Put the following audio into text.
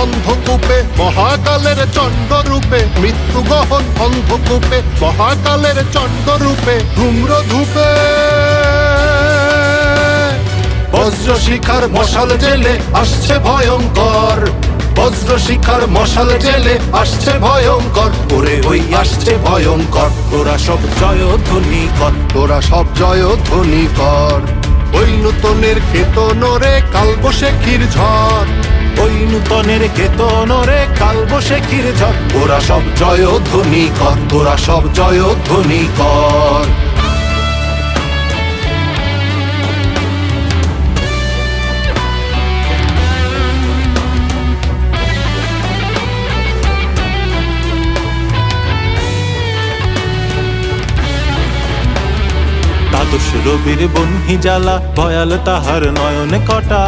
অন্ধকূপে মহাকালের চণ্ডরূপে, মৃত্যু গহন অন্ধকূপে মহাকালের চণ্ডরূপে ধূম্র ধূপে বজ্র শিখার মশাল জেলে আসছে ভয়ঙ্কর। বজ্র শিখার মশাল জেলে আসছে ভয়ঙ্কর। ওরে ওই আসছে ভয়ঙ্কর। তোরা সব জয়ধ্বনি কর। তোরা সব জয়ধ্বনি কর। ওই নূতনের কেতনরে কালবশেখীর ঝড়। ওই নূতনের কেতনরে কালবশেখীর ঝড় তোরা সব জয়ধ্বনি কর তোরা সব জয়ধ্বনি কর। দ্বাদশ রবির বহ্নি জ্বালা, ভয়াল তাহার নয়ন কটা।